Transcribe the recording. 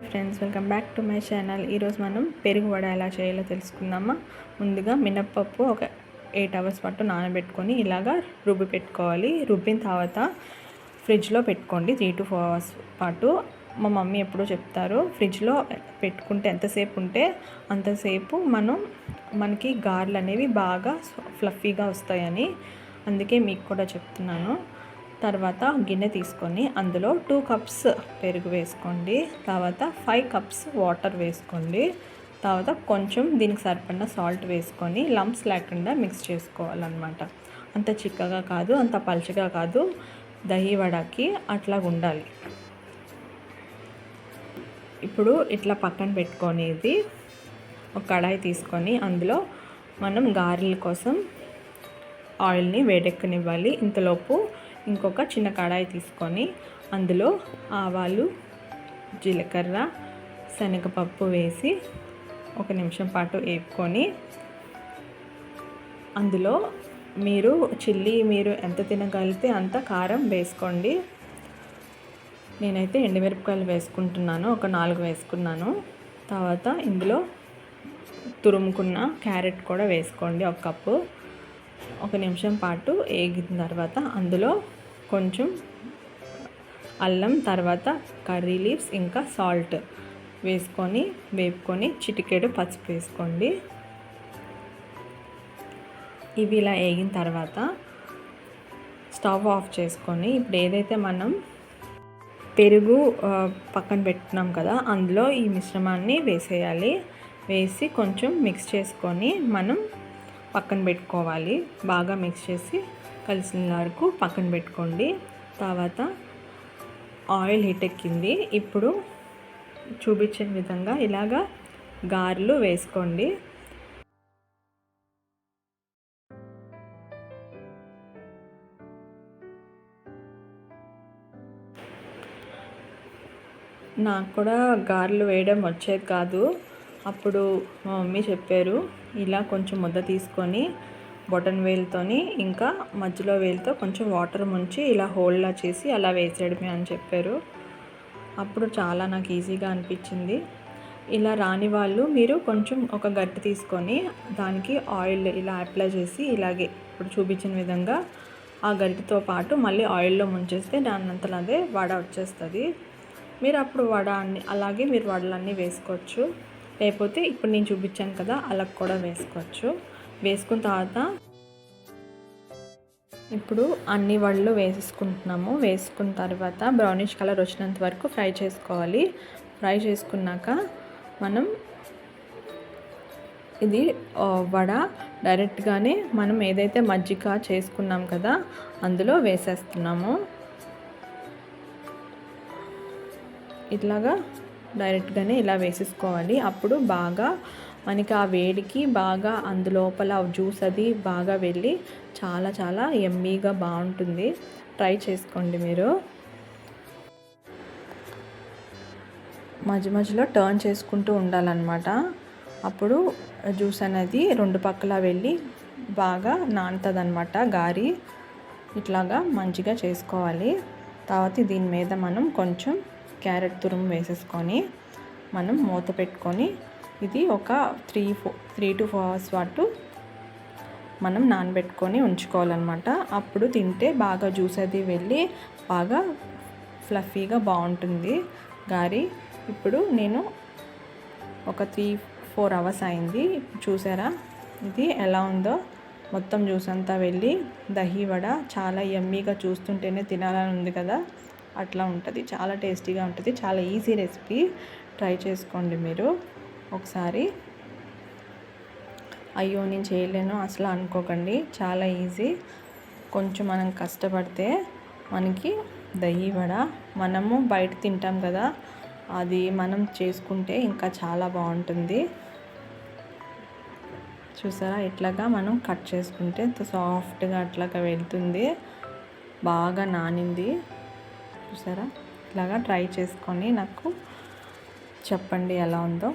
Friends welcome back to my channel ఈరోజు మనం పెరుగు వడ ఎలా చేయాలో తెలుసుకుందామా? ముందుగా మినప్పప్పు ఒక ఎయిట్ అవర్స్ పాటు నానబెట్టుకొని ఇలాగా రుబ్బి పెట్టుకోవాలి. రుబ్బిన తర్వాత ఫ్రిడ్జ్లో పెట్టుకోండి. త్రీ టు ఫోర్ అవర్స్ పాటు. మా మమ్మీ ఎప్పుడూ చెప్తారు ఫ్రిడ్జ్లో పెట్టుకుంటే ఎంతసేపు ఉంటే అంతసేపు మనం మనకి గార్లు అనేవి బాగా ఫ్లఫీగా వస్తాయని. అందుకే మీకు కూడా చెప్తున్నాను. తర్వాత గిన్నె తీసుకొని అందులో టూ కప్స్ పెరుగు వేసుకోండి. తర్వాత ఫైవ్ కప్స్ వాటర్ వేసుకోండి. తర్వాత కొంచెం దీనికి సరిపడిన సాల్ట్ వేసుకొని లంప్స్ లేకుండా మిక్స్ చేసుకోవాలన్నమాట. అంత చిక్కగా కాదు అంత పలచగా కాదు. దహి వడకి అట్లా ఉండాలి. ఇప్పుడు ఇట్లా పక్కన పెట్టుకునేది ఒక కడాయి తీసుకొని అందులో మనం గారెల కోసం ఆయిల్ని వేడెక్కనివ్వాలి. ఇంతలోపు ఇంకొక చిన్న కడాయి తీసుకొని అందులో ఆవాలు జీలకర్ర శనగపప్పు వేసి ఒక నిమిషం పాటు వేపుకొని అందులో మీరు చిల్లీ మీరు ఎంత తినగలిగితే అంత కారం వేసుకోండి. నేనైతే ఎండుమిరపకాయలు వేసుకుంటున్నాను ఒక నాలుగు వేసుకున్నాను. తర్వాత ఇందులో తురుముకున్న క్యారెట్ కూడా వేసుకోండి ఒక కప్పు. ఒక నిమిషం పాటు వేగిన తర్వాత అందులో కొంచెం అల్లం తర్వాత కర్రీ లీవ్స్ ఇంకా సాల్ట్ వేసుకొని వేపుకొని చిటికెడు పసుపు వేసుకోండి. ఇవి ఇలా వేగిన తర్వాత స్టవ్ ఆఫ్ చేసుకొని ఇప్పుడు ఏదైతే మనం పెరుగు పక్కన పెట్టుకున్నాం కదా అందులో ఈ మిశ్రమాన్ని వేసేయాలి. వేసి కొంచెం మిక్స్ చేసుకొని మనం పక్కన పెట్టుకోవాలి. బాగా మిక్స్ చేసి కలిసిన వరకు పక్కన పెట్టుకోండి. తర్వాత ఆయిల్ హీట్ ఎక్కింది. ఇప్పుడు చూపించిన విధంగా ఇలాగా గారెలు వేసుకోండి. నాకు కూడా గారెలు వేయడం వచ్చేది కాదు. అప్పుడు మా మమ్మీ చెప్పారు ఇలా కొంచెం ముద్ద తీసుకొని బొటన్ వేలుతోని ఇంకా మధ్యలో వేలుతో కొంచెం వాటర్ ముంచి ఇలా హోల్లా చేసి అలా వేసేయడమే అని చెప్పారు. అప్పుడు చాలా నాకు ఈజీగా అనిపించింది. ఇలా రాని వాళ్ళు మీరు కొంచెం ఒక గట్టి తీసుకొని దానికి ఆయిల్ ఇలా అప్లై చేసి ఇలాగే ఇప్పుడు చూపించిన విధంగా ఆ గరిటితో పాటు మళ్ళీ ఆయిల్లో ముంచేస్తే దాని అదే వడ వచ్చేస్తుంది. మీరు అప్పుడు వడ అన్ని అలాగే మీరు వడలన్నీ వేసుకోవచ్చు. లేకపోతే ఇప్పుడు నేను చూపించాను కదా అలా కూడా వేసుకోవచ్చు. వేసుకున్న తర్వాత ఇప్పుడు అన్ని వళ్ళు వేసేసుకుంటున్నాము. వేసుకున్న తర్వాత బ్రౌనిష్ కలర్ వచ్చినంత వరకు ఫ్రై చేసుకోవాలి. ఫ్రై చేసుకున్నాక మనం ఇది వడ డైరెక్ట్గానే మనం ఏదైతే మజ్జిగ చేసుకున్నాం కదా అందులో వేసేస్తున్నాము. ఇట్లాగా డైరెక్ట్గానే ఇలా వేసేసుకోవాలి. అప్పుడు బాగా మనకి ఆ వేడికి బాగా అందులోపల జ్యూస్ అది బాగా వెళ్ళి చాలా చాలా ఎమ్మీగా బాగుంటుంది. ట్రై చేసుకోండి మీరు. మధ్య మధ్యలో టర్న్ చేసుకుంటూ ఉండాలన్నమాట. అప్పుడు జ్యూస్ అనేది రెండు పక్కల వెళ్ళి బాగా నానుతుంది అనమాట గారి. ఇట్లాగా మంచిగా చేసుకోవాలి. తర్వాత దీని మీద మనం కొంచెం క్యారెట్ తురుము వేసేసుకొని మనం మూత పెట్టుకొని ఇది ఒక త్రీ ఫో త్రీ టు ఫోర్ అవర్స్ పాటు మనం నానబెట్టుకొని ఉంచుకోవాలన్నమాట. అప్పుడు తింటే బాగా జ్యూస్ అది వెళ్ళి బాగా ఫ్లఫీగా బాగుంటుంది. గారి ఇప్పుడు నేను ఒక త్రీ ఫోర్ అవర్స్ అయింది. చూసారా? ఇది ఎలా ఉందో? మొత్తం జ్యూస్ అంతా వెళ్ళి దహి వడ చాలా ఎమ్మీగా చూస్తుంటేనే తినాలని ఉంది కదా? అట్లా ఉంటుంది. చాలా టేస్టీగా ఉంటుంది. చాలా ఈజీ రెసిపీ ట్రై చేసుకోండి మీరు. ఒకసారి. అయ్యో నేను చేయలేను అసలు అనుకోకండి. చాలా ఈజీ. కొంచెం మనం కష్టపడితే మనకి దయ్యి వడ. మనము బయట తింటాం కదా అది మనం చేసుకుంటే ఇంకా చాలా బాగుంటుంది. చూసారా? ఇట్లాగా మనం కట్ చేసుకుంటే సాఫ్ట్గా అట్లాగా వెళ్తుంది. బాగా నానింది. చూసారా? ఇలాగా ట్రై చేసుకొని నాకు చెప్పండి ఎలా ఉందో.